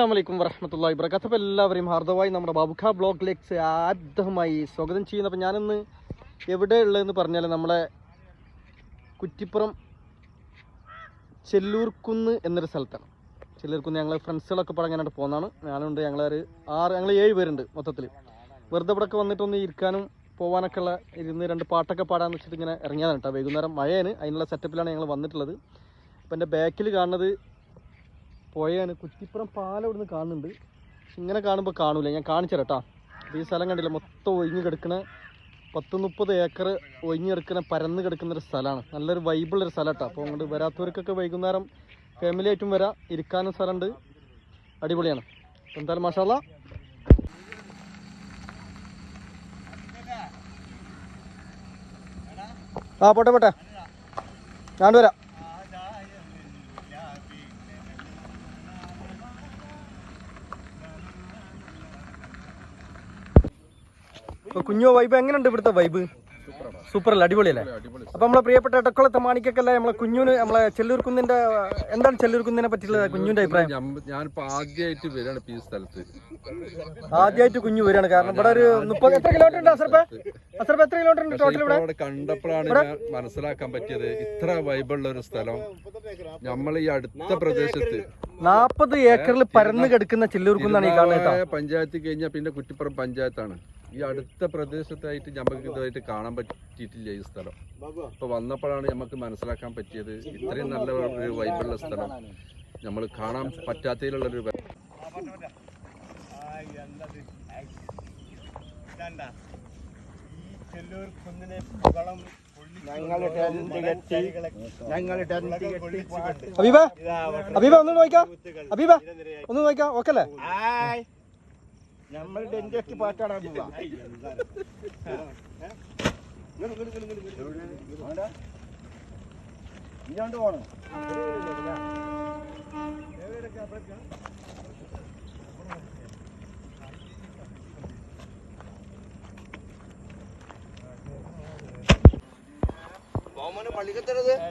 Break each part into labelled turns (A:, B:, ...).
A: അസ്സാം വലൈക്കും വറഹമത്തല്ലാ ഇബ്രക്കാത്ത് അപ്പോൾ എല്ലാവരെയും ഹാർദവായി നമ്മുടെ ബാബുഖ ബ്ലോഗിലേക്ക് ആദ്യമായി സ്വാഗതം ചെയ്യുന്നു. അപ്പോൾ ഞാനിന്ന് എവിടെ ഉള്ളതെന്ന് പറഞ്ഞാൽ നമ്മളെ കുറ്റിപ്പുറം ചെല്ലൂർക്കുന്ന് എന്നൊരു സ്ഥലത്താണ്. ചെല്ലൂർക്കുന്ന് ഞങ്ങൾ ഫ്രണ്ട്സുകളൊക്കെ പാടെ അങ്ങനെ പോകുന്നതാണ്. ഞാനുണ്ട് ഞങ്ങളൊരു ആറ് ഞങ്ങൾ ഏഴ് പേരുണ്ട് മൊത്തത്തിൽ വെറുതെ ഇവിടെ വന്നിട്ടൊന്ന് ഇരിക്കാനും പോകാനൊക്കെ ഉള്ള ഇരുന്ന് രണ്ട് പാട്ടൊക്കെ പാടാന്ന് വെച്ചിട്ട് ഇങ്ങനെ ഇറങ്ങിയതാണ് കേട്ടോ. വൈകുന്നേരം മഴയാണ് അതിനുള്ള സെറ്റപ്പിലാണ് ഞങ്ങൾ വന്നിട്ടുള്ളത്. അപ്പോൾ എന്റെ ബാക്കിൽ കാണുന്നത് പുഴയാണ്. കുറ്റിപ്പുറം പാലം ഇവിടുന്ന് കാണുന്നുണ്ട്. ഇങ്ങനെ കാണുമ്പോൾ കാണൂല. ഞാൻ കാണിച്ചു കേട്ടോ ഈ സ്ഥലം കണ്ടില്ല? മൊത്തം ഒഴിഞ്ഞു കിടക്കുന്ന പത്ത് മുപ്പത് ഏക്കർ ഒഴിഞ്ഞു കിടക്കുന്ന പരന്ന് കിടക്കുന്ന ഒരു സ്ഥലമാണ്. നല്ലൊരു വൈബിളൊരു സ്ഥലം കേട്ടോ അപ്പോൾ അങ്ങോട്ട് വരാത്തവർക്കൊക്കെ വൈകുന്നേരം ഫാമിലി ആയിട്ടും വരാം. ഇരിക്കാനും സ്ഥലമുണ്ട്. അടിപൊളിയാണ്. എന്തായാലും മഷാല ആ പോട്ടെ പോട്ടെ. ഞാൻ വരാം. കുഞ്ഞു വൈബ് എങ്ങനെയുണ്ട് ഇവിടുത്തെ വൈബ് സൂപ്പർ അല്ലേ അടിപൊളിയല്ലേ? അപ്പൊ നമ്മളെ പ്രിയപ്പെട്ട ഇടക്കുളത്തെ മാണിക്കൊക്കെ നമ്മളെ കുഞ്ഞുന് നമ്മളെ ചെല്ലൂർ കുന്നിന്റെ എന്താണ് ചെല്ലൂർ കുന്നിനെ പറ്റിയുള്ള കുഞ്ഞുന്റെ അഭിപ്രായം
B: ഞാനിപ്പോ ആദ്യമായിട്ട് വരികയാണ് ഇപ്പൊ ഈ സ്ഥലത്ത്.
A: ആദ്യമായിട്ട് കുഞ്ഞു വരികയാണ്. കാരണം ഇവിടെ ഒരു മുപ്പത് എത്ര കിലോമീറ്റർ ഉണ്ട് അസർപ്പ? അസർപ്പ എത്ര കിലോമീറ്റർ ഉണ്ട് ടോട്ടൽ ഇവിടെ?
B: കണ്ടപ്പോഴാണ് മനസ്സിലാക്കാൻ പറ്റിയത് ഇത്ര വൈബുള്ള ഒരു സ്ഥലം നമ്മൾ ഈ അടുത്ത പ്രദേശത്ത്
A: നാപ്പത് ഏക്കറിൽ പരന്ന് കിടക്കുന്ന ചെല്ലൂർ കുന്നാണ് ഈ കാണുന്നത്
B: പഞ്ചായത്ത് കഴിഞ്ഞാൽ പിന്നെ കുറ്റിപ്പുറം പഞ്ചായത്താണ്. ഈ അടുത്ത പ്രദേശത്തായിട്ട് നമുക്ക് ഇതുമായിട്ട് കാണാൻ പറ്റിയിട്ടില്ല ഈ സ്ഥലം. ഇപ്പൊ വന്നപ്പോഴാണ് നമുക്ക് മനസ്സിലാക്കാൻ പറ്റിയത് ഇത്രയും നല്ല ഒരു വൈബുള്ള സ്ഥലം. നമ്മൾ കാണാൻ പറ്റാത്തതിലുള്ള ഒരു
A: അബീബ അബീബ ഒന്ന് നോക്കാം അബീബ ഒന്ന് നോക്കാം ഓക്കെ അല്ലേ
C: നമ്മൾ ഡെന്റസ്റ്റ് പാട്ടാണ് ഇങ്ങോട്ട് പോണം?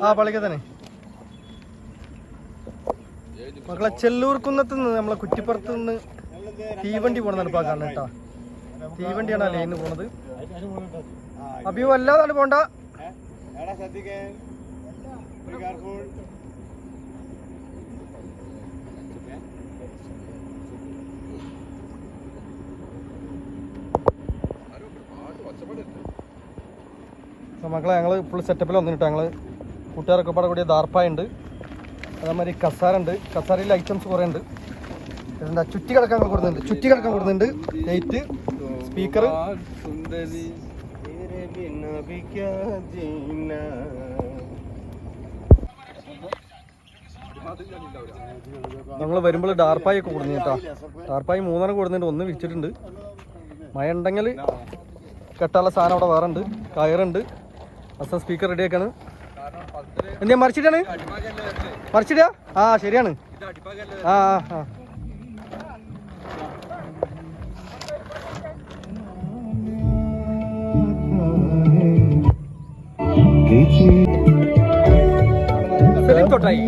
A: ആ പള്ളിക്കത്തന്നെ. മക്കളെ ചെല്ലൂർ കുന്നത്ത് നിന്ന് നമ്മളെ കുറ്റിപ്പുറത്ത് നിന്ന് തീവണ്ടി പോണെന്നാണ് ഇപ്പൊ കാണുന്നത് കേട്ടോ. തീവണ്ടിയാണ് ആ ലൈനിൽ പോണത്. അഭിയോ അല്ലാതാണ് പോണ്ട. മക്കളെ ഞങ്ങൾ ഫുൾ സെറ്റപ്പിൽ വന്നിട്ട് ഞങ്ങൾ കൂട്ടുകാരൊക്കെ പാടെ കൂടിയ ദാർപ്പായുണ്ട്. അതേമാതിരി കസാരുണ്ട്. കസാരയിൽ ഐറ്റംസ് കുറേ ഉണ്ട് എന്താ ചുറ്റി കിടക്കാൻ കൊടുക്കുന്നുണ്ട് ചുറ്റി കിടക്കാൻ കൊടുക്കുന്നുണ്ട് ലൈറ്റ് സ്പീക്കർ ഞങ്ങൾ വരുമ്പോൾ ഡാർപ്പായി ഒക്കെ കൊടുക്കുന്നു കേട്ടോ. ഡാർപ്പായി മൂന്നെണ്ണം കൊടുക്കുന്നുണ്ട് ഒന്ന് വിളിച്ചിട്ടുണ്ട് മഴ ഉണ്ടെങ്കിൽ കെട്ടാനുള്ള സാധനം അവിടെ വേറെ ഉണ്ട് കയറുണ്ട്. അസം സ്പീക്കർ റെഡിയാക്കാണ് എന്തിയാ മറിച്ചിട്ടാണ്? മറിച്ചിട്ടാ ആ ശരിയാണ്. ആ ആ. ആ സെലിം തൊട്ടായി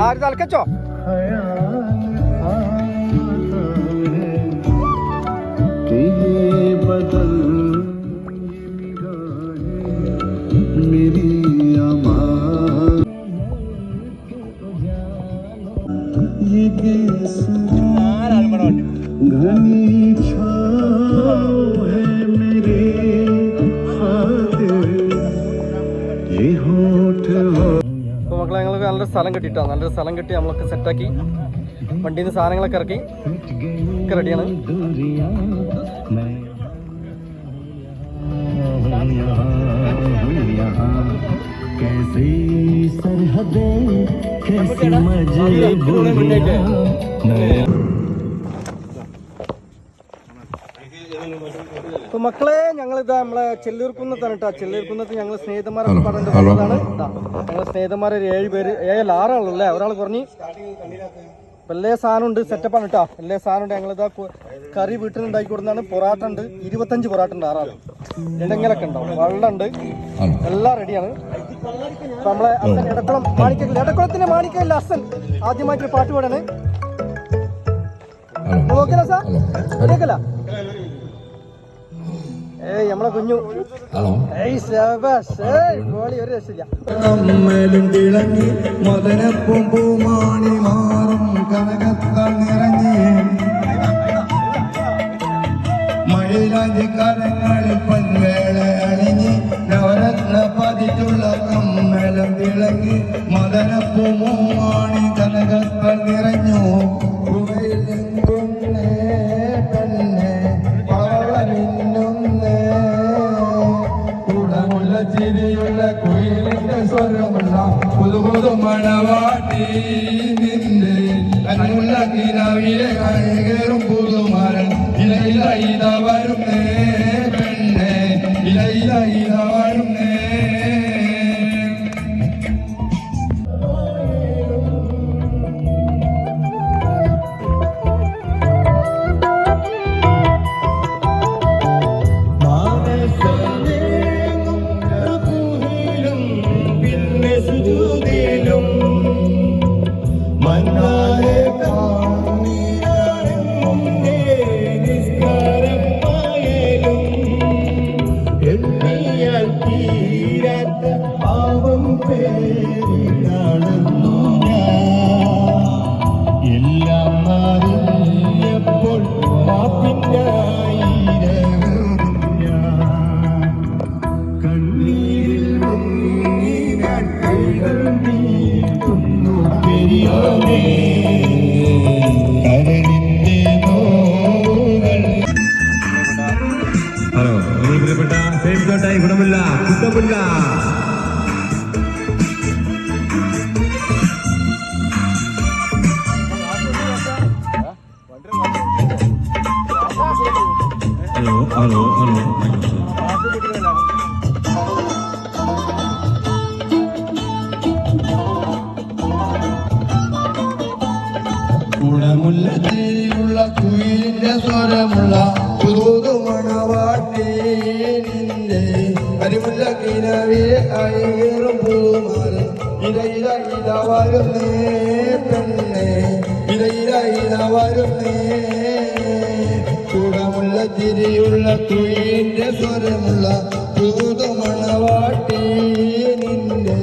A: ആര് തലക്കച്ചോ
D: मेरी
A: സ്ഥലം കിട്ടിയിട്ടോ നല്ലൊരു സ്ഥലം കിട്ടി നമ്മളൊക്കെ സെറ്റാക്കി വണ്ടിയിൽ നിന്ന് സാധനങ്ങളൊക്കെ ഇറക്കി ഒക്കെ റെഡിയാണ്
D: दूरियां मैं यहाँ हूँ यहाँ कैसी सरहदें कैसी मजबूरियां
A: മക്കളെ ഞങ്ങൾ ഇതാ നമ്മളെ ചെല്ലൂർക്കുന്നത്താണ് കേട്ടോ. ചെല്ലൂർക്കുന്നത്ത് ഞങ്ങൾ സ്നേഹിതന്മാരൊക്കെ പറഞ്ഞിട്ട് ഇതാ ഞങ്ങൾ സ്നേഹിതന്മാരെ ഒരു ഏഴ് പേര് ഏഴ് ആറാളല്ലേ ഒരാൾ കുറഞ്ഞ് എല്ലാ സാധനം ഉണ്ട് സെറ്റപ്പാണ് കേട്ടോ. എല്ലാ സാധനം ഉണ്ട്. ഞങ്ങളിതാ ഇതാ കറി വീട്ടിൽ ഉണ്ടാക്കി കൊടുക്കുന്നതാണ്. പൊറാട്ട ഉണ്ട്. ഇരുപത്തഞ്ച് പൊറാട്ട ഉണ്ട് ആറാൾ ഇടങ്ങലൊക്കെ ഉണ്ടാവും. വെള്ളം ഉണ്ട്. എല്ലാം റെഡിയാണ്
E: നമ്മളെ അസൻ ഇടക്കുളം മാണിക്കല്ല ഇടക്കുളത്തിന്റെ മാണിക്കല്ല അസൻ ആദ്യമായിട്ട് പാട്ട് പാടാണ് നോക്കില്ല സാർ? കേക്കല്ല ഏയ് നമ്മളെ കുഞ്ഞു. ഏയ് ശബാഷ് ഏയ് ഗോളി ഒരു രക്ഷയില്ല.
F: കമ്മലും തിളങ്ങി മദനപ്പും പൂമാണി മാറും കനകത്താൽ നിറഞ്ഞ്. മയിലാഞ്ചി കരങ്ങളിൽ പൊൻവേള അണിഞ്ഞ് നവരത്ന പതിച്ചുള്ള കമ്മലം തിളങ്ങി മദനപ്പും പൂമാണി കനകത്താൽ നിറഞ്ഞു. പുകയിൽ മണവാട്ടി നിന്റെ കണ്ണുള്ള കിരാവിലെ കഴുകേറും
B: ഹലോ പ്രിയപ്പെട്ട സേഫ് കോട്ടായി ഗുണമില്ല കുത്തമില്ല ഹലോ ഹലോ ഹലോ
F: കുയിലിന്റെ സ്വരമുള്ള പുതുമണവാട്ടി നിന്റെ അരിമുല്ല കിനവിലെ അയറും പൂമാല. ഇരയില ഇല വരുന്നേ പെണ്ണെ ഇരയില ഇല വരുന്നേ. കുടമുള്ള തിരിയുള്ള കുയിലിന്റെ സ്വരമുള്ള പുതുമണവാട്ടി നിന്റെ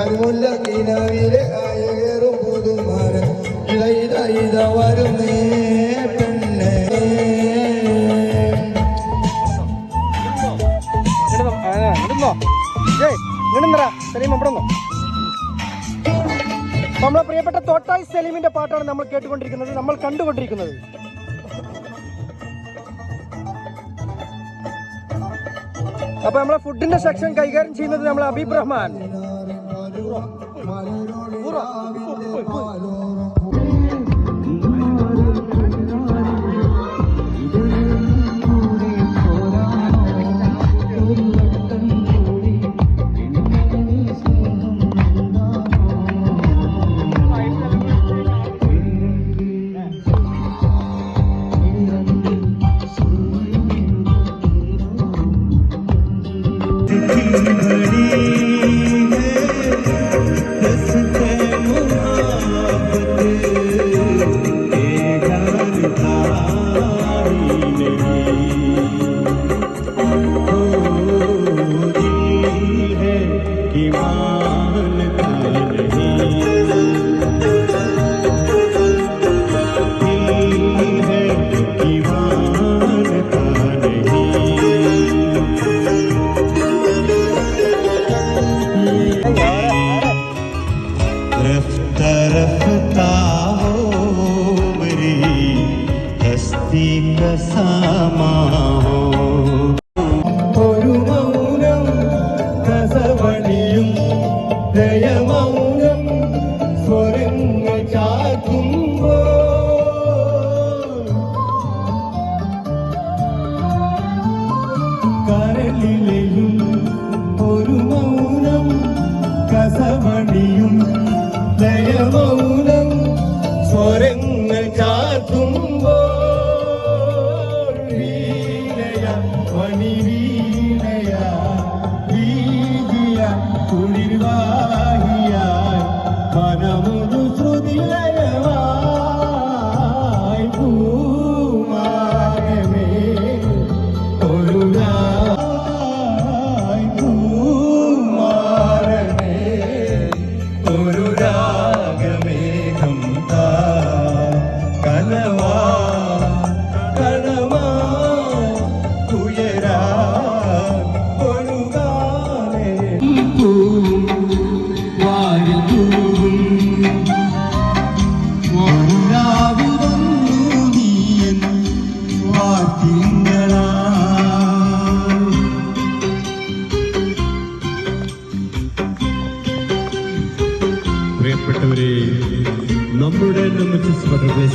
F: അരിമുല്ല കിനവിലെ അയറും പുതുമാല ഇത ഇത വരുന്നേ
E: ഇടുന്നോ ഏയ് ഇടുന്നടാ സലീം ഇവിടെ നിന്നോ നമ്മളെ പ്രിയപ്പെട്ട തോട്ടായി സലീമിന്റെ പാട്ടാണ് നമ്മൾ കേട്ടുകൊണ്ടിരിക്കുന്നത് നമ്മൾ കണ്ടുകൊണ്ടിരിക്കുന്നത്. അപ്പൊ നമ്മളെ ഫുഡിന്റെ സെക്ഷൻ കൈകാര്യം ചെയ്യുന്നത് നമ്മളെ അബീബ് റഹ്മാൻ.
B: കടലിലെയും
F: ഒരു മൗനം കസമണിയും ലയമൗനം സ്വരങ്ങൾ ചാത്തുമ്പോ വീണയ മണി വീണയ വീതിയ കുളിർവാഹിയ മനം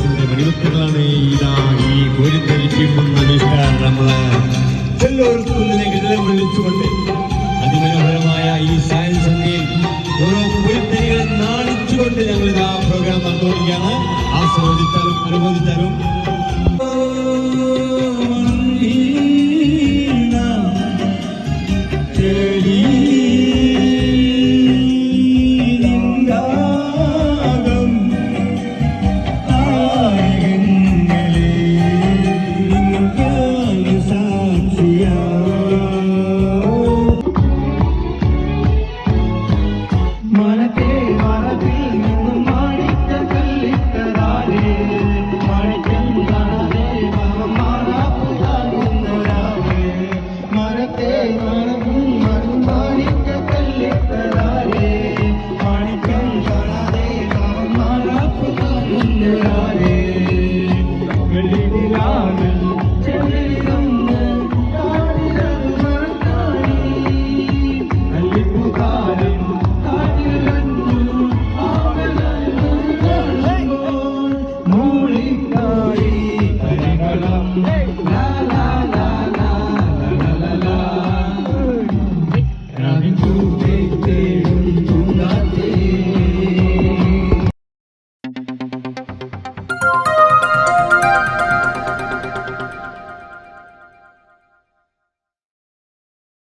F: ദൈവത്തിന്റെ വെടിവെപ്പുകളാണ് ഇതാ ഈ കോരിത്തെളിപ്പിക്കുന്ന വിശ്വാസങ്ങൾ എല്ലാവർക്കും വിളിച്ചുകൊണ്ട് അതിമനോഹരമായ ഈ സായൻസന്ധ്യയിൽ ഓരോ കുരുത്തരികളെ നാണിച്ചുകൊണ്ട് ഞങ്ങൾ ഇതാ പ്രോഗ്രാം നടന്നുകൊണ്ടിരിക്കുകയാണ്. ആസ്വദിച്ചാലും
E: അനുമോദിച്ചാലും